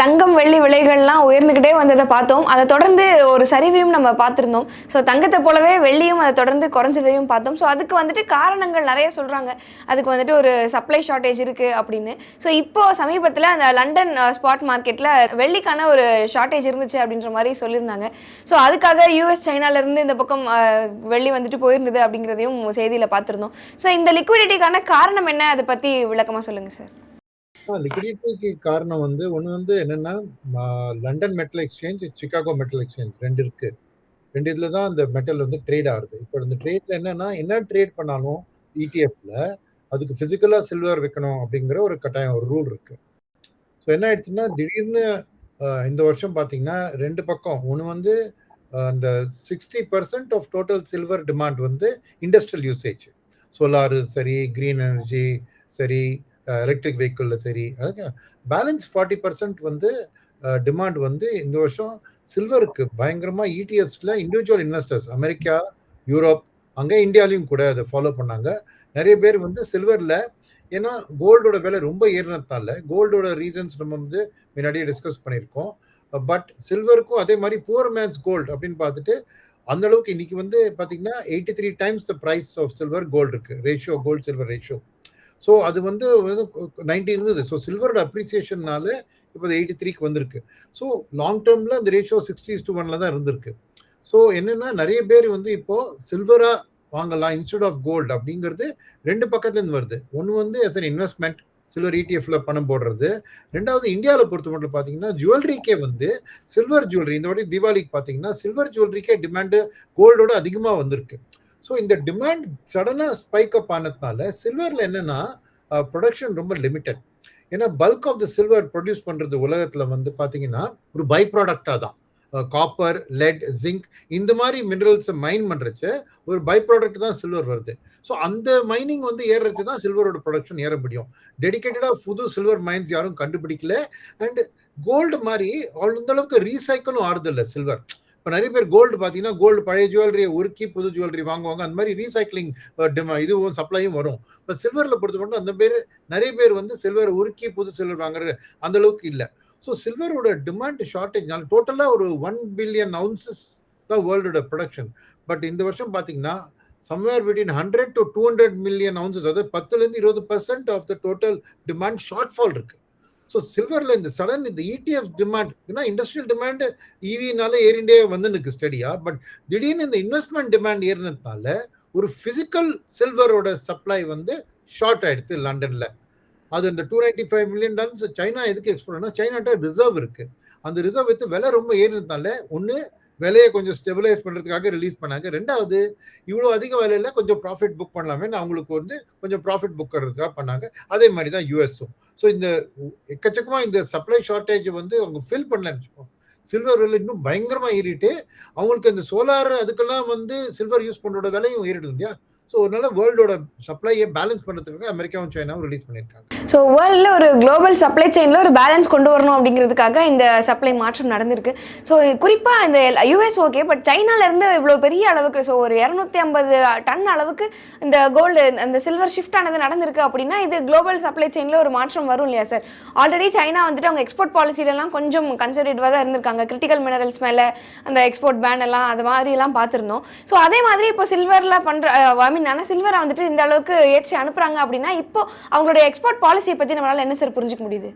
தங்கம் வெள்ளி விலைகள்லாம் உயர்ந்துக்கிட்டே வந்ததை பார்த்தோம். அதை தொடர்ந்து ஒரு சரிவையும் நம்ம பார்த்துருந்தோம். ஸோ தங்கத்தை போலவே வெள்ளியும் அதை தொடர்ந்து குறைஞ்சதையும் பார்த்தோம். ஸோ அதுக்கு வந்துட்டு காரணங்கள் நிறைய சொல்கிறாங்க அதுக்கு வந்துட்டு ஒரு சப்ளை ஷார்ட்டேஜ் இருக்குது அப்படின்னு. ஸோ இப்போ சமீபத்தில் அந்த லண்டன் ஸ்பாட் மார்க்கெட்டில் வெள்ளிக்கான ஒரு ஷார்ட்டேஜ் இருந்துச்சு அப்படின்ற மாதிரி சொல்லியிருந்தாங்க. ஸோ அதுக்காக யூஎஸ் சைனாலேருந்து இந்த பக்கம் வெள்ளி வந்துட்டு போயிருந்தது அப்படிங்கிறதையும் செய்தியில் பார்த்துருந்தோம். ஸோ இந்த லிக்விடிட்டிக்கான காரணம் என்ன? அதை பற்றி விளக்கமாக சொல்லுங்கள் சார் லிக்விடிட்டிக்கு காரணம் வந்து ஒன்று வந்து என்னன்னா London metal exchange Chicago metal exchange ரெண்டு இருக்கு. ரெண்டு இதில் தான் அந்த மெட்டல் வந்து ட்ரேட் ஆகுது. இப்போ இந்த ட்ரேட்ல என்னன்னா என்ன ட்ரேட் பண்ணாலும் இடிஎஃப்ல அதுக்கு ஃபிசிக்கலாக சில்வர் வைக்கணும் அப்படிங்கிற ஒரு கட்டாயம் ஒரு ரூல் இருக்கு. ஸோ என்ன ஆயிடுச்சுன்னா திடீர்னு இந்த வருஷம் பார்த்தீங்கன்னா ரெண்டு பக்கம் ஒன்று வந்து அந்த sixty percent of total silver demand வந்து இண்டஸ்ட்ரியல் யூசேஜ். சோலாரு சரி க்ரீன் எனர்ஜி சரி எலக்ட்ரிக் வெஹிக்கிளில் சரி. அதுக்கு பேலன்ஸ் ஃபார்ட்டி பர்சன்ட் வந்து டிமாண்ட் வந்து இந்த வருஷம் சில்வருக்கு பயங்கரமாக இடிஎஃப்ஸில் இண்டிவிஜுவல் இன்வெஸ்டர்ஸ் அமெரிக்கா யூரோப் அங்கே இந்தியாலையும் கூட அதை ஃபாலோ பண்ணாங்க. நிறைய பேர் வந்து சில்வரில் ஏன்னா கோல்டோட விலை ரொம்ப ஏறினதுனால கோல்டோட ரீசன்ஸ் நம்ம வந்து முன்னாடியே டிஸ்கஸ் பண்ணியிருக்கோம். பட் சில்வருக்கும் அதே மாதிரி புவர் மேன்ஸ் கோல்டு அப்படின்னு பார்த்துட்டு அந்த அளவுக்கு இன்னைக்கு வந்து பார்த்தீங்கன்னா eighty three times the price of silver gold இருக்கு. Ratio gold silver ratio so அது வந்து நைன்டி இருந்தது. ஸோ சில்வரோட அப்ரிசியேஷன்னால இப்போ எயிட்டி த்ரீக்கு வந்திருக்கு. ஸோ லாங் டேர்மில் அந்த ரேஷியோ சிக்ஸ்டிஸ் டு ஒன்ல தான் இருந்திருக்கு. ஸோ என்னென்னா நிறைய பேர் வந்து இப்போ சில்வராக வாங்கலாம் இன்ஸ்டெட் ஆஃப் கோல்டு அப்படிங்கிறது ரெண்டு பக்கத்துலேருந்து வருது. ஒன்று வந்து எஸ் அன் இன்வெஸ்ட்மெண்ட் சில்வர் இடிஎஃப்ல பணம் போடுறது. ரெண்டாவது இந்தியாவில் பொறுத்த மட்டும் பார்த்தீங்கன்னா ஜுவல்லரிக்கே வந்து சில்வர் ஜுவல்லரி இந்த வாட்டி தீபாவளிக்கு பார்த்தீங்கன்னா சில்வர் ஜுவல்லரிக்கே டிமாண்டு கோல்டோட அதிகமாக வந்திருக்கு. ஸோ இந்த டிமாண்ட் சடனாக ஸ்பைக் அப் ஆனதுனால சில்வரில் என்னென்னா ப்ரொடக்ஷன் ரொம்ப லிமிட்டட் ஏன்னா bulk of the silver produce பண்ணுறது உலகத்தில் வந்து பார்த்தீங்கன்னா ஒரு பை ப்ராடக்டாக தான் காப்பர் லெட் ஜிங்க் இந்த மாதிரி மினரல்ஸை மைன் பண்ணுறச்சு ஒரு பை ப்ராடக்ட் தான் சில்வர் வருது. ஸோ அந்த மைனிங் வந்து ஏறுறது தான் சில்வரோட ப்ரொடக்ஷன் ஏற முடியும். டெடிக்கேட்டடாக புது சில்வர் மைன்ஸ் யாரும் கண்டுபிடிக்கல. அண்ட் கோல்டு மாதிரி அந்த அளவுக்கு ரீசைக்கிளும் ஆறுது சில்வர் இப்போ நிறைய பேர் கோல்டு பார்த்தீங்கன்னா கோல்டு பழைய ஜுவல்லரியை உருக்கி புது ஜுவல்லரி வாங்குவாங்க. அந்த மாதிரி ரீசைக்ளிங் இதுவும் சப்ளையும் வரும். பட் சில்வரில் பொறுத்த மட்டும் அந்த பேர் நிறைய பேர் வந்து சில்வரை உருக்கி புது சில்வர் வாங்குறது அந்த அளவுக்கு இல்லை. ஸோ சில்வரோட டிமாண்ட் ஷார்ட்டேஜ்னால டோட்டலாக ஒரு ஒன் பில்லியன் அவுன்சஸ் தான் வேர்ல்டோட ப்ரொடக்ஷன் பட் இந்த வருஷம் பார்த்தீங்கன்னா somewhere between hundred to two hundred million ounces அதாவது பத்துலேருந்து இருபது percent of the total demand short fall இருக்குது ஸோ சில்வரில் இந்த சடன் இந்த இடிஎஃப் டிமாண்ட் ஏன்னா இண்டஸ்ட்ரியல் டிமாண்டு ஈவினால ஏறிண்டே வந்து நிற்கு ஸ்டடியா பட் திடீர்னு இந்த இன்வெஸ்ட்மெண்ட் டிமாண்ட் ஏறினதுனால ஒரு ஃபிசிக்கல் சில்வரோட சப்ளை வந்து ஷார்ட் ஆயிடுது லண்டனில். அது இந்த two ninety five million tons China எதுக்கு எக்ஸ்போர்ட் சைனாட்ட ரிசர்வ் இருக்குது அந்த ரிசர்வ் வித்து விலை ரொம்ப ஏறினதுனால ஒன்று விலையை கொஞ்சம் ஸ்டெபிலைஸ் பண்ணுறதுக்காக ரிலீஸ் பண்ணாங்க. ரெண்டாவது இவ்வளோ அதிக விலையில கொஞ்சம் ப்ராஃபிட் புக் பண்ணலாமே அவங்களுக்கு வந்து கொஞ்சம் ப்ராஃபிட் புக் பண்ணுறதுக்காக பண்ணாங்க. அதே மாதிரி தான் யூஎஸும் ஸோ இந்த எக்கச்சக்கமாக இந்த சப்ளை ஷார்ட்டேஜ் வந்து அவங்க ஃபில் பண்ணல சில்வர் விலை இன்னும் பயங்கரமாக ஏறிட்டு அவங்களுக்கு இந்த சோலார் அதுக்கெல்லாம் வந்து சில்வர் யூஸ் பண்ணுறோட விலையும் ஏறிடுது இல்லையா? ஸோ அதனால வேர்ல்டோட சப்ளையை பேலன்ஸ் பண்ணுறதுக்காக அமெரிக்காவும் சைனாவும் ரிலீஸ் பண்ணியிருக்காங்க. ஸோ வேர்ல்டில் ஒரு குளோபல் சப்ளை செயினில் ஒரு பேலன்ஸ் கொண்டு வரணும் அப்படிங்கிறதுக்காக இந்த சப்ளை மாற்றம் நடந்திருக்கு. ஸோ குறிப்பாக இந்த யூஎஸ் ஓகே பட் சைனாலேருந்து இவ்வளோ பெரிய அளவுக்கு ஸோ ஒரு இரநூத்தி ஐம்பது டன் அளவுக்கு இந்த கோல்டு அந்த சில்வர் ஷிஃப்ட் ஆனது நடந்திருக்கு அப்படின்னா இது குளோபல் சப்ளை செயினில் ஒரு மாற்றம் வரும் இல்லையா சார் ஆல்ரெடி சைனா வந்துட்டு அவங்க எக்ஸ்போர்ட் பாலிசிலலாம் கொஞ்சம் கன்சர்வேட்டிவாக தான் இருந்திருக்காங்க. கிரிட்டிக்கல் மினரல்ஸ் மேலே அந்த எக்ஸ்போர்ட் பேன் எல்லாம் அது மாதிரிலாம் பார்த்துருந்தோம். ஸோ அதே மாதிரி இப்போ சில்வரில் பண்ணுற ஐ மீன் ஆனால் சில்வரை வந்துட்டு இந்த அளவுக்கு ஏற்றி அனுப்புகிறாங்க அப்படின்னா இப்போ அவங்களுடைய எக்ஸ்போர்ட் பாலிசியை பற்றி நம்மளால என்ன சார் புரிஞ்சுக்க முடியுது?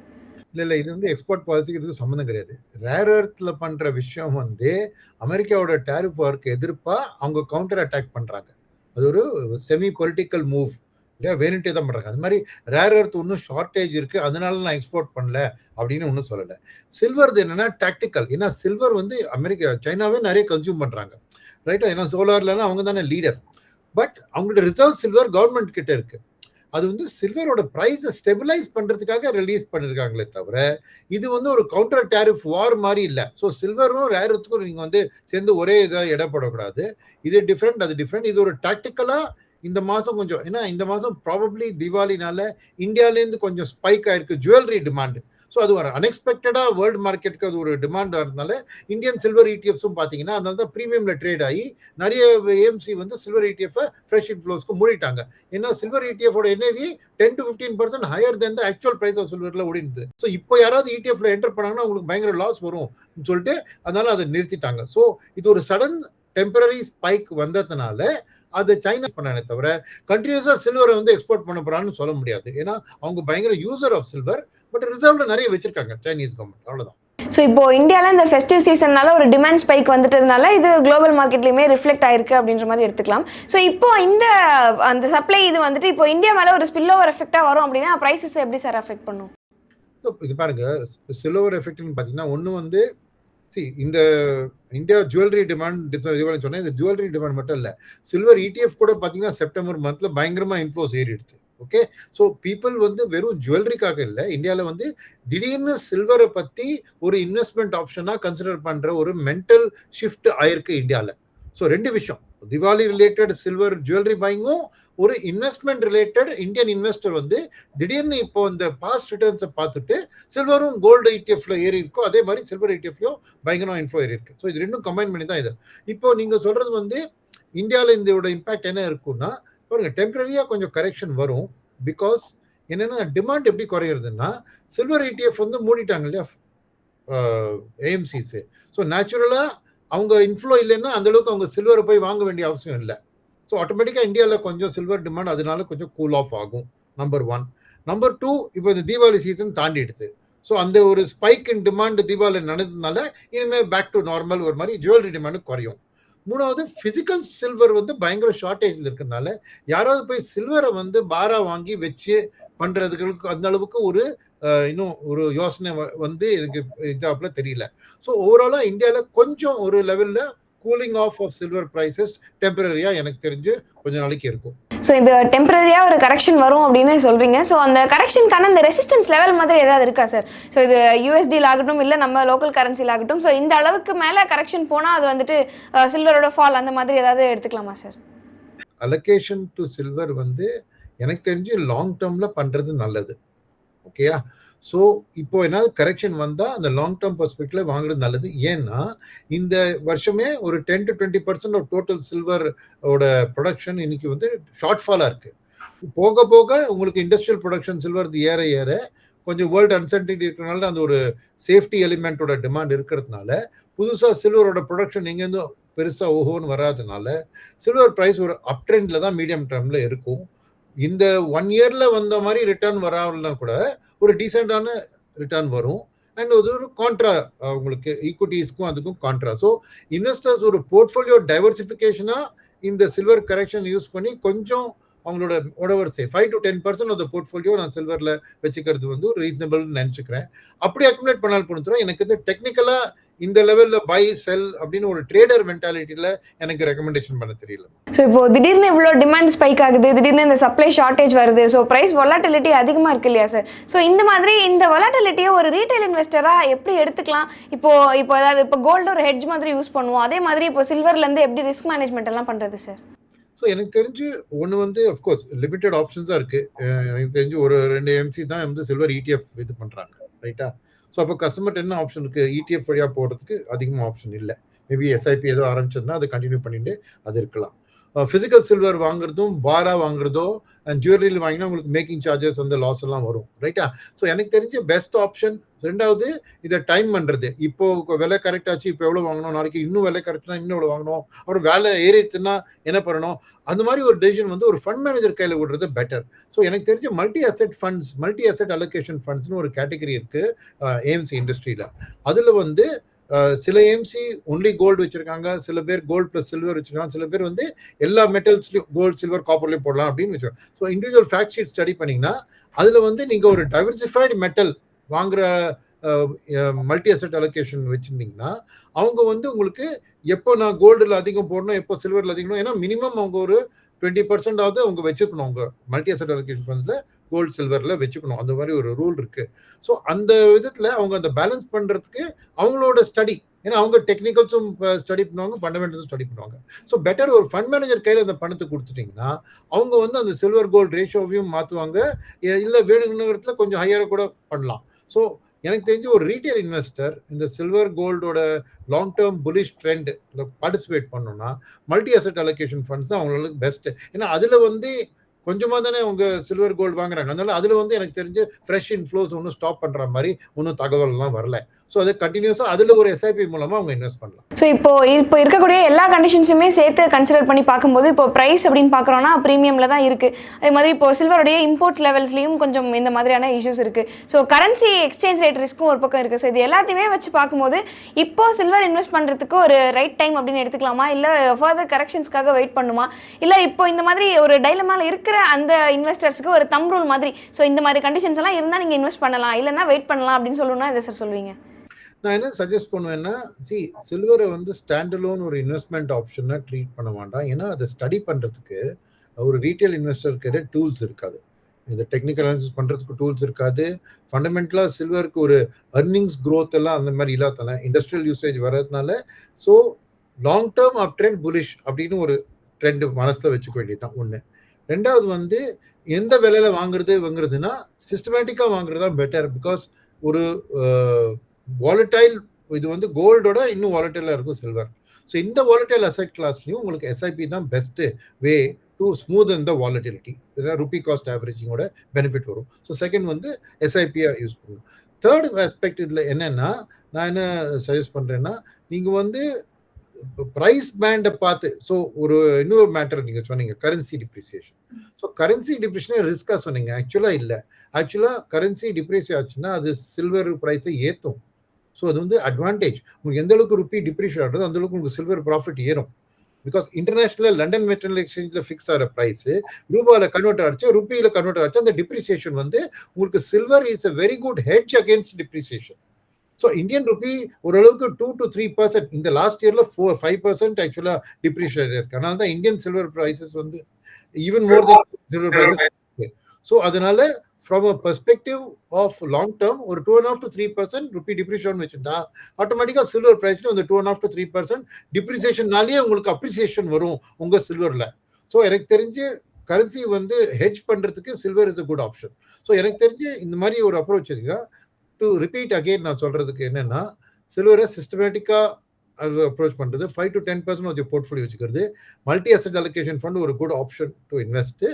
இல்லை இல்லை இது வந்து எக்ஸ்போர்ட் பாலிசிக்கு இதுக்கு சம்மந்தம் கிடையாது. ரேர் எர்த்தில் பண்ணுற விஷயம் வந்து அமெரிக்காவோட டேரிஃப் வார்க்கு எதிர்ப்பாக அவங்க கவுண்டர் அட்டாக் பண்ணுறாங்க அது ஒரு செமி பொலிட்டிக்கல் மூவ் இல்லையா? வேணுட்டே தான் பண்ணுறாங்க அது மாதிரி ரேர் எர்த் ஒன்றும் ஷார்ட்டேஜ் இருக்குது அதனால நான் எக்ஸ்போர்ட் பண்ணல அப்படின்னு ஒன்றும் சொல்லலை. சில்வர்து என்னன்னா டாக்டிக்கல் ஏன்னா சில்வர் வந்து அமெரிக்கா சைனாவே நிறைய கன்சியூம் பண்ணுறாங்க ரைட்டா ஏன்னா சோலார்லாம் அவங்க தானே லீடர் பட் அவங்களோட ரிசர்வ் சில்வர் கவர்மெண்ட் கிட்ட இருக்கு. அது வந்து சில்வரோட ப்ரைஸை ஸ்டெபிலைஸ் பண்ணுறதுக்காக ரிலீஸ் பண்ணியிருக்காங்களே தவிர இது வந்து ஒரு கவுண்டர் டேரிஃப் வார் மாதிரி இல்லை. ஸோ சில்வரும் ரேரத்துக்கும் நீங்கள் வந்து சேர்ந்து ஒரே இதாக இடப்படக்கூடாது. இது டிஃப்ரெண்ட் அது டிஃப்ரெண்ட் இது ஒரு டாக்டிக்கலாக இந்த மாதம் கொஞ்சம் ஏன்னா இந்த மாதம் ப்ராபப்ளி தீபாவளினால இந்தியாவிலேருந்து கொஞ்சம் ஸ்பைக் ஆயிருக்கு. ஜுவல்லரி டிமாண்டு ஸோ அது ஒரு அன்எக்ஸ்பெக்டடாக வேர்ல்டு மார்க்கெட்டுக்கு அது ஒரு டிமாண்டாக இருந்தால இந்தியன் சில்வர் இடிஎஃப்ஸும் பார்த்தீங்கன்னா அதனால தான் ப்ரீமியமில் ட்ரேட் ஆகி நிறைய ஏஎம்சி வந்து சில்வர் இடிஎஃப் ஃப்ரெஷ் இன்ஃப்ளோஸ்க்கு மூடிட்டாங்க. ஏன்னா silver இடிஎஃபோட NAV ten to fifteen percent higher than the actual price of சில்வரில் ஓடிந்து ஸோ இப்போ யாராவது இடிஎஃப்ல என்டர் பண்ணாங்கன்னா உங்களுக்கு பயங்கர லாஸ் வரும் சொல்லிட்டு அதனால அதை நிறுத்திட்டாங்க. ஸோ இது ஒரு சடன் டெம்பரரி ஸ்பைக் வந்ததுனால அது சைனா பண்ணானே தவிர கண்டினியூஸாக சில்வரை வந்து எக்ஸ்போர்ட் பண்ண போறான்னு சொல்ல முடியாது. ஏன்னா அவங்க பயங்கர யூசர் ஆஃப் சில்வர் பட் ரிசர்வ்ல நிறைய வச்சிருக்காங்க சைனீஸ் கவர்மெண்ட் அவ்வளவுதான். ஸோ இப்போ இந்தியாவில் இந்த ஃபெஸ்டிவ் சீசன்னால ஒரு டிமாண்ட் ஸ்பைக் வந்துட்டதுனால இது குளோபல் மார்க்கெட்லையுமே ரிஃப்ளெக்ட் ஆயிருக்கு அப்படின்ற மாதிரி எடுத்துக்கலாம். ஸோ இப்போ இந்த அந்த சப்ளை இது வந்துட்டு இப்போ இந்தியா மேலே ஒரு ஸ்பில் ஓவர் எஃபெக்டாக வரும் அப்படின்னா ப்ரைஸஸ் எப்படி சார் அஃபெக்ட் பண்ணும்? இது பாருங்க சில்வர் எஃபெக்ட்னு பார்த்தீங்கன்னா ஒன்று வந்து சி இந்த இந்தியா ஜுவல்லரி டிமாண்ட் சொன்னேன் இந்த ஜுவல்லரி டிமாண்ட் மட்டும் இல்லை சில்வர் இடிஎஃப் கூட பார்த்தீங்கன்னா செப்டம்பர் மந்த்ல பயங்கரமா இன்ஃப்ளோஸ் ஏறிடுது ஓகே ஸோ பீப்புள் வந்து வெறும் ஜுவல்லரிக்காக இல்லை. இந்தியாவில் வந்து திடீர்னு சில்வரை பற்றி ஒரு இன்வெஸ்ட்மெண்ட் ஆப்ஷனாக கன்சிடர் பண்ணுற ஒரு மென்டல் ஷிஃப்ட் ஆயிருக்கு இந்தியாவில் ஸோ ரெண்டு விஷயம். திவாலி ரிலேட்டட் சில்வர் ஜுவல்லரி பைங்கும் ஒரு இன்வெஸ்ட்மெண்ட் ரிலேட்டட் இந்தியன் இன்வெஸ்டர் வந்து திடீர்னு இப்போ இந்த பாஸ்ட் ரிட்டர்ன்ஸை பார்த்துட்டு சில்வரும் கோல்டு இடிஎஃப்ல ஏறி இருக்கோ அதே மாதிரி சில்வர் இடிஎஃப்லயும் பயங்கரமாக இன்ஃபோ ஏறி இருக்கு. ஸோ இது ரெண்டும் கம்பைன் பண்ணி தான் இது. இப்போ நீங்கள் சொல்றது வந்து இந்தியாவில் இதோட இம்பாக்ட் என்ன இருக்குன்னா பாருங்க டெம்பரரியா கொஞ்சம் கரெக்ஷன் வரும். பிகாஸ் என்னென்னா டிமாண்ட் எப்படி குறையிறதுன்னா சில்வர் இடிஎஃப் வந்து மூடிட்டாங்க இல்லையா? ஏஎம்சிஸு ஸோ நேச்சுரலாக அவங்க இன்ஃப்ளோ இல்லைன்னா அந்தளவுக்கு அவங்க சில்வரை போய் வாங்க வேண்டிய அவசியம் இல்லை. ஸோ ஆட்டோமேட்டிக்காக இந்தியாவில் கொஞ்சம் சில்வர் டிமாண்ட் அதனால கொஞ்சம் கூல் ஆஃப் ஆகும். நம்பர் ஒன் நம்பர் டூ இப்போ இந்த தீபாவளி சீசன் தாண்டிடுது. ஸோ அந்த ஒரு ஸ்பைக் இன் டிமாண்ட் தீபாவளி நடந்ததுனால இனிமேல் பேக் டு நார்மல் ஒரு மாதிரி ஜுவல்லரி டிமாண்டு குறையும். மூணாவது பிசிக்கல் சில்வர் வந்து பயங்கர ஷார்ட்டேஜில் இருக்கிறதுனால யாராவது போய் சில்வரை வந்து பாரா வாங்கி வச்சு பண்றதுக்கு அந்த அளவுக்கு ஒரு இன்னும் ஒரு யோசனை வந்து எனக்கு இதாப்புல தெரியல. ஸோ ஓவராலாக இந்தியாவில் கொஞ்சம் ஒரு லெவலில் cooling off off silver prices டெம்பரரியா எனக்கு தெரிஞ்சு கொஞ்ச நாளைக்கு இருக்கும். ஸோ இது டெம்பரரியாக ஒரு கரெக்ஷன் வரும் அப்படின்னு சொல்கிறீங்க ஸோ அந்த கரெக்ஷனுக்கான அந்த ரெசிஸ்டன்ஸ் லெவல் மாதிரி ஏதாவது இருக்கா சார் ஸோ இது யூஎஸ்டியில் ஆகட்டும் இல்லை நம்ம லோக்கல் கரன்சியில் ஆகட்டும். ஸோ இந்த அளவுக்கு மேலே கரெக்ஷன் போனால் அது வந்துட்டு சில்வரோட ஃபால் அந்த மாதிரி ஏதாவது எடுத்துக்கலாமா சார் அலோகேஷன் டு சில்வர் வந்து எனக்கு தெரிஞ்சு லாங் டேர்ம்ல பண்றது நல்லது. ஓகேயா ஸோ இப்போ என்ன கரெக்ஷன் வந்தால் அந்த லாங் டேர்ம் பர்ஸ்பெக்டிவ்ல வாங்குறது நல்லது. ஏன்னா இந்த வருஷமே ஒரு ten to twenty percent of total silver ஓட ப்ரொடக்ஷன் இன்னைக்கு வந்து ஷார்ட் ஃபாலாக இருக்குது போக போக உங்களுக்கு இண்டஸ்ட்ரியல் ப்ரொடக்ஷன் சில்வர் ஏற ஏற கொஞ்சம் வேர்ல்டு அன்சர்டினிட்டி இருக்கிறனால அந்த ஒரு சேஃப்டி எலிமெண்ட்டோட டிமாண்ட் இருக்கிறதுனால புதுசாக சில்வரோட ப்ரொடக்ஷன் எங்கேருந்து பெருசாக ஓஹோன்னு வராதனால சில்வர் ப்ரைஸ் ஒரு அப் ட்ரெண்டில் தான் மீடியம் டேர்மில் இருக்கும். இந்த ஒன் இயர்ல வந்த மாதிரி ரிட்டர்ன் வராமல்னா கூட ஒரு டீசெண்டான ரிட்டர்ன் வரும். அண்ட் அது ஒரு கான்ட்ரா உங்களுக்கு ஈக்குவிட்டிஸ்க்கும் அதுக்கும் கான்ட்ரா ஸோ இன்வெஸ்டர்ஸ் ஒரு போர்ட்ஃபோலியோ டைவர்சிஃபிகேஷனாக இந்த சில்வர் கரெக்ஷன் யூஸ் பண்ணி கொஞ்சம் அவங்களோட உடவர் say five to ten percent அந்த போர்ட்ஃபோலியோ நான் சில்வரில் வச்சுக்கிறது வந்து ஒரு ரீசனபிள்னு நினச்சிக்கிறேன். அப்படி அக்குமுலேட் பண்ணால் பொறுத்தவரை எனக்கு வந்து டெக்னிக்கலாக இந்த லெவலில் பை செல் அப்படின்னு ஒரு ட்ரேடர் மென்டாலிட்டியில் எனக்கு ரெக்கமெண்டேஷன் பண்ண தெரியல. ஸோ இப்போ திடீர்னு இவ்வளோ டிமாண்ட் ஸ்பைக் ஆகுது திடீர்னு இந்த சப்ளை ஷார்ட்டேஜ் வருது ஸோ ப்ரைஸ் வொலாட்டிலிட்டி அதிகமாக இருக்கு இல்லையா சார் ஸோ இந்த மாதிரி இந்த வொலாட்டிலிட்டியை ஒரு ரீட்டைல் இன்வெஸ்டராக எப்படி எடுத்துக்கலாம்? இப்போ இப்போ அதாவது இப்போ கோல்டு ஒரு ஹெட்ஜ் மாதிரி யூஸ் பண்ணுவோம் அதே மாதிரி இப்போ சில்வர்லேருந்து எப்படி ரிஸ்க் மேனேஜ்மெண்ட் எல்லாம் பண்ணுறது சார் ஸோ எனக்கு தெரிஞ்சு ஒன்று வந்து அஃப்கோர்ஸ் லிமிட்டெட் ஆப்ஷன்ஸாக இருக்குது எனக்கு தெரிஞ்சு ஒரு ரெண்டு எம்சி தான் வந்து சில்வர் இடிஎஃப் இது பண்ணுறாங்க ரைட்டா ஸோ அப்போ கஸ்டமர் என்ன ஆப்ஷன் இருக்குது இடிஎஃப் வழியாக போகிறதுக்கு அதிகமாக ஆப்ஷன் இல்லை. மேபி எஸ்ஐபி ஏதோ ஆரம்பிச்சதுன்னா அதை கண்டினியூ பண்ணிட்டு அது இருக்கலாம். ஃபிசிக்கல் சில்வர் வாங்குறதும் பாரா வாங்குறதோ அண்ட் ஜுவல்லரியில் வாங்கினா உங்களுக்கு மேக்கிங் சார்ஜஸ் அந்த லாஸ் எல்லாம் வரும். ரைட்டா ஸோ எனக்கு தெரிஞ்ச பெஸ்ட் ஆப்ஷன் ரெண்டாவது இதை டைம் பண்ணுறது இப்போ விலை கரெக்டாச்சு இப்போ எவ்வளோ வாங்கணும்? நாளைக்கு இன்னும் விலை கரெக்டாக இன்னும் எவ்வளோ வாங்கணும்? அப்புறம் வேலை ஏறிடுச்சுன்னா என்ன பண்ணணும்? அந்த மாதிரி ஒரு டெசிஷன் வந்து ஒரு ஃபண்ட் மேனேஜர் கையில் விடுறது பெட்டர் ஸோ எனக்கு தெரிஞ்ச multi asset funds multi asset allocation ஃபண்ட்ஸ்னு ஒரு கேட்டகரி இருக்குது ஏஎம்சி இண்டஸ்ட்ரியில் அதில் வந்து சில ஏஎம்சி ஒன்லி கோல்டு வச்சிருக்காங்க. சில பேர் கோல்டு பிளஸ் சில்வர் வச்சிருக்காங்க. சில பேர் வந்து எல்லா மெட்டல்ஸ்லையும் கோல்டு சில்வர் காப்பர்லையும் போடலாம் அப்படின்னு வச்சிருக்காங்க. So individual fact sheet study பண்ணிங்கன்னா அதில் வந்து நீங்கள் ஒரு டைவர்சிஃபைடு மெட்டல் வாங்குற மல்டி அசெட் அலோகேஷன் வச்சுருந்தீங்கன்னா அவங்க வந்து உங்களுக்கு எப்போ நான் கோல்டில் அதிகம் போடணும் எப்போ சில்வரில் அதிகம் ஏன்னா மினிமம் அவங்க ஒரு டுவெண்ட்டி பர்சன்டாவது அவங்க வச்சுருக்கணும். அவங்க மல்டி அசெட் அலோகேஷன் ஃபண்ட்ல கோல்டு சில்வரில் வச்சுக்கணும். அந்த மாதிரி ஒரு ரூல் இருக்கு. ஸோ அந்த விதத்தில் அவங்க அந்த பேலன்ஸ் பண்ணுறதுக்கு அவங்களோட ஸ்டடி ஏன்னா அவங்க டெக்னிக்கல்ஸும் ஸ்டடி பண்ணுவாங்க ஃபண்டமெண்டல்ஸும் ஸ்டடி பண்ணுவாங்க. ஸோ பெட்டர் ஒரு ஃபண்ட் மேனேஜர் கையில் அந்த பணத்தை கொடுத்துட்டிங்கன்னா அவங்க வந்து அந்த சில்வர் கோல்டு ரேஷியோவையும் மாற்றுவாங்க இல்லை வேணுங்கிற கொஞ்சம் ஹையராக கூட பண்ணலாம். ஸோ எனக்கு தெரிஞ்சு ஒரு ரீட்டைல் இன்வெஸ்டர் இந்த silver கோல்டோட long term bullish trend participate பண்ணோம்னா மல்டி அசெட் அலோகேஷன் ஃபண்ட்ஸ் தான் அவங்களுக்கு பெஸ்ட்டு ஏன்னா அதில் வந்து கொஞ்சமா தானே அவங்க சில்வர் கோல்டு வாங்குறாங்க. அதனால அதுல வந்து எனக்கு தெரிஞ்சு ஃப்ரெஷ் இன்ஃப்ளோஸ் ஒன்றும் ஸ்டாப் பண்ற மாதிரி ஒன்றும் தகவல்லாம் வரல. ஸோ அது கண்டினியூஸாக அதில் ஒரு எஸ்ஐபி மூலமாக அவங்க இன்வெஸ்ட் பண்ணலாம். ஸோ இப்போ இப்போ இருக்கக்கூடிய எல்லா கண்டிஷன்ஸுமே சேர்த்து கன்சிடர் பண்ணி பார்க்கும்போது இப்போ ப்ரைஸ் அப்படின்னு பார்க்குறோன்னா ப்ரீமியமில் தான் இருக்குது அதே மாதிரி இப்போ சில்வருடைய இம்போர்ட் லெவல்ஸ்லையும் கொஞ்சம் இந்த மாதிரியான இஷ்யூஸ் இருக்குது ஸோ கரன்சி எக்ஸ்சேஞ்ச் ரேட் ரிஸ்க்கும் ஒரு பக்கம் இருக்குது ஸோ இது எல்லாத்தையுமே வச்சு பார்க்கும்போது இப்போ சில்வர் இன்வெஸ்ட் பண்ணுறதுக்கு ஒரு ரைட் டைம் அப்படின்னு எடுத்துக்கலாமா? இல்லை ஃபர்தர் கரெக்ஷன்ஸ்க்காக வெயிட் பண்ணுமா? இல்லை இப்போ இந்த மாதிரி ஒரு டைலமாவில் இருக்கிற அந்த இன்வெஸ்டர்ஸ்க்கு ஒரு தம் ரூல் மாதிரி ஸோ இந்த மாதிரி கண்டிஷன்ஸ் எல்லாம் இருந்தால் நீங்கள் இன்வெஸ்ட் பண்ணலாம். இல்லைன்னா வெயிட் பண்ணலாம் அப்படின்னு சொல்லணும்னா இதை சார் சொல்லுவீங்க? நான் என்ன சஜஸ்ட் பண்ணுவேன்னா சி சில்வரை வந்து ஸ்டாண்டலோன் ஒரு இன்வெஸ்ட்மெண்ட் ஆப்ஷனாக ட்ரீட் பண்ண வேண்டாம். ஏன்னா அதை ஸ்டடி பண்ணுறதுக்கு ஒரு ரீட்டைல் இன்வெஸ்டருக்கு டூல்ஸ் இருக்காது. இந்த டெக்னிக்கல் அனாலிசிஸ் பண்ணுறதுக்கு டூல்ஸ் இருக்காது. ஃபண்டமெண்டலாக சில்வருக்கு ஒரு அர்னிங்ஸ் க்ரோத் எல்லாம் அந்த மாதிரி இல்லாதனால இண்டஸ்ட்ரியல் யூசேஜ் வர்றதுனால so long term up trend bullish அப்படின்னு ஒரு ட்ரெண்டு மனசில் வச்சுக்க வேண்டியது தான் ஒன்று ரெண்டாவது வந்து எந்த விலையில் வாங்குறது வாங்குறதுன்னா சிஸ்டமேட்டிக்காக வாங்குறது தான் பெட்டர் பிகாஸ் ஒரு வாலட்டைல் இது வந்து கோல்டோட இன்னும் வாலட்டைலாக இருக்கும் சில்வர் ஸோ இந்த வாலட்டைல் அசெட் கிளாஸ்லையும் உங்களுக்கு எஸ்ஐபி தான் பெஸ்ட்டு வே டு ஸ்மூத் இந்த வாலட்டிலிட்டி ருபி காஸ்ட் ஆவரேஜிங்கோட பெனிஃபிட் வரும். ஸோ செகண்ட் வந்து எஸ்ஐபியாக யூஸ் பண்ணும் தேர்ட் ஆஸ்பெக்ட் இதில் என்னென்னா நான் என்ன சஜஸ்ட் பண்ணுறேன்னா நீங்கள் வந்து ப்ரைஸ் பேண்டை பார்த்து ஸோ ஒரு இன்னொரு மேட்டர் நீங்கள் சொன்னீங்க கரன்சி டிப்ரிசியேஷன் ஸோ கரன்சி டிப்ரிஷனே ரிஸ்க்காக சொன்னீங்க. ஆக்சுவலாக இல்லை. ஆக்சுவலாக கரன்சி டிப்ரிசியேட் ஆச்சுன்னா அது சில்வர் ப்ரைஸை ஏற்றும் ஸோ அது வந்து அட்வான்டேஜ் உங்களுக்கு எந்த அளவுக்கு ருப்பி டிப்ரிஷியேட் ஆகுதோ அந்த அளவுக்கு உங்களுக்கு சில்வர் ப்ராஃபிட் ஏறும். பிகாஸ் இன்டர்நேஷனல் லண்டன் மெட்டல் எக்ஸ்சேஞ்சில் ஃபிக்ஸ் ஆகிற ப்ரைஸ் ரூபாயில் கன்வெர்ட் ஆச்சு ருப்பியில் கன்வெர்ட் ஆச்சு அந்த டிப்ரிசியேஷன் வந்து உங்களுக்கு silver is a very good hedge against depreciation so Indian rupee ஓரளவுக்கு டூ டு த்ரீ பர்சன்ட் இந்த லாஸ்ட் இயர்ல ஃபோர் ஃபைவ் பர்சன்ட் ஆக்சுவலாக டிப்ரிஷியேட் இருக்கு அதனால தான் இந்தியன் சில்வர் ப்ரைசஸ் வந்து even more than silver prices so அதனால from a perspective of long term ஒரு two and half to three percent rupee depreciation வச்சுட்டா ஆட்டோமேட்டிக்காக சில்வர் ப்ரைஸ்ல அந்த two and half to three percent டிப்ரிசியேஷன்னாலேயே உங்களுக்கு அப்ரிசியேஷன் வரும் உங்கள் சில்வரில் ஸோ எனக்கு தெரிஞ்சு கரன்சி வந்து ஹெட்ஜ் பண்ணுறதுக்கு silver is a good option so எனக்கு தெரிஞ்சு இந்த மாதிரி ஒரு அப்ரோச் இருக்கா டு ரிப்பீட் அகெயின் நான் சொல்கிறதுக்கு என்னென்னா சில்வரை சிஸ்டமேட்டிக்காக அது அப்ரோச் பண்ணுறது five to ten percent of portfolio வச்சுக்கிறது. மல்டி அசட் அலோகேஷன் ஃபண்ட் ஒரு good option to invest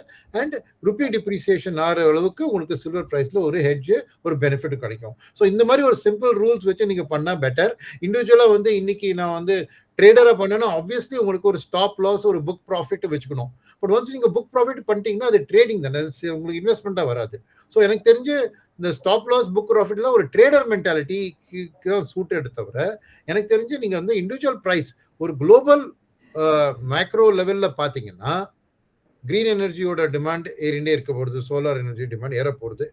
and rupee depreciation ஆகிற அளவுக்கு உங்களுக்கு சில்வர் ப்ரைஸில் ஒரு ஹெட்ஜ் ஒரு பெனிஃபிட் கிடைக்கும். ஸோ இந்த மாதிரி ஒரு சிம்பிள் ரூல்ஸ் வச்சு நீங்கள் பண்ணால் பெட்டர் இண்டிவிஜுவலாக வந்து இன்னைக்கு நான் வந்து ட்ரேடராக பண்ணணும் ஆப்வியஸ்லி உங்களுக்கு ஒரு ஸ்டாப் லாஸ் ஒரு புக் ப்ராஃபிட் வச்சுக்கணும். பட் ஒன்ஸ் நீங்கள் புக் ப்ராஃபிட் பண்ணிட்டீங்கன்னா அது ட்ரேடிங் தானே. உங்களுக்கு இன்வெஸ்ட்மெண்ட்டாக வராது. ஸோ எனக்கு தெரிஞ்சு இந்த ஸ்டாப் லாஸ் புக் ப்ராஃபிட்லாம் ஒரு ட்ரேடர் மென்டாலிட்டிக்கு தான் சூட்டட் தவிர எனக்கு தெரிஞ்சு நீங்கள் வந்து இண்டிவிஜுவல் ப்ரைஸ் ஒரு குளோபல் மேக்ரோ லெவலில் பார்த்தீங்கன்னா க்ரீன் எனர்ஜியோட டிமாண்ட் ஏறிண்டே இருக்க போகிறது சோலார் எனர்ஜி டிமாண்ட் ஏற போகிறது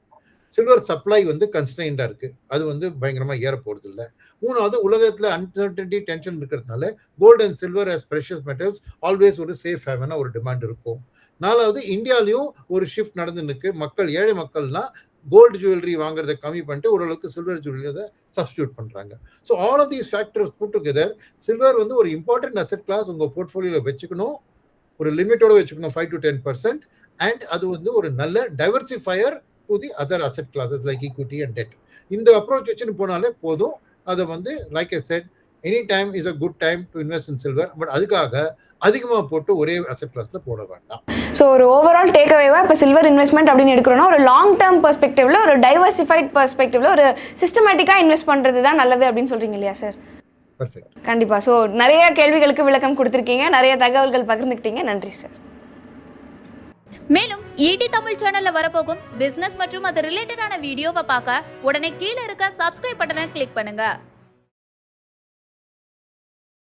சில்வர் சப்ளை வந்து கன்ஸ்டைண்டாக இருக்குது அது வந்து பயங்கரமாக ஏற போகிறது இல்லை. மூணாவது உலகத்தில் அன்சர்டன்டி டென்ஷன் இருக்கிறதுனால gold and silver as precious metals always ஒரு சேஃப் ஹேவனா ஒரு டிமாண்ட் இருக்கும். நாலாவது இந்தியாலையும் ஒரு ஷிஃப்ட் நடந்துருக்கு மக்கள் ஏழை மக்கள்லாம் கோல்டு ஜுவல்லரி வாங்குறத கம்மி பண்ணிட்டு ஓரளவுக்கு சில்வர் ஜுவல்லரி சப்ஸ்டியூட் பண்ணுறாங்க so all of these factors put silver வந்து ஒரு இம்பார்ட்டன்ட் அசெட் கிளாஸ் உங்கள் போர்ட்ஃபோலியோல வச்சுக்கணும். ஒரு லிமிட்டோட வச்சுக்கணும் five to ten percent and அது வந்து ஒரு நல்ல diversifier to the other asset classes like equity and debt இந்த அப்ரோச் வச்சுன்னு போனாலே போதும். அதை வந்து like a set any time is a good time to invest in silver but அதுக்காக அதிகமாக போட்டு ஒரே அசெட் கிளாஸில் போட வேண்டாம். ஸோ ஒரு ஓவரால் டேக் அவேவா இப்போ சில்வர் இன்வெஸ்ட்மெண்ட் அப்படின்னு எடுக்கிறோம்னா ஒரு லாங் டேர்ம் பெர்ஸ்பெக்டிவ்ல ஒரு டைவர்சிஃபைட் பெர்ஸ்பெக்டிவ்ல ஒரு சிஸ்டமேட்டிக்காக இன்வெஸ்ட் பண்ணுறது தான் நல்லது அப்படின்னு சொல்றீங்க இல்லையா சார் பர்ஃபெக்ட் கண்டிப்பாக ஸோ நிறைய கேள்விகளுக்கு விளக்கம் கொடுத்துருக்கீங்க. நிறைய தகவல்கள் பகிர்ந்துக்கிட்டீங்க. நன்றி சார் மேலும் ஈடி தமிழ் சேனல்ல வரப்போகும் பிசினஸ் மற்றும் அது ரிலேட்டடான வீடியோவை பார்க்க உடனே கீழே இருக்க சப்ஸ்கிரைப் பட்டனை கிளிக் பண்ணுங்க.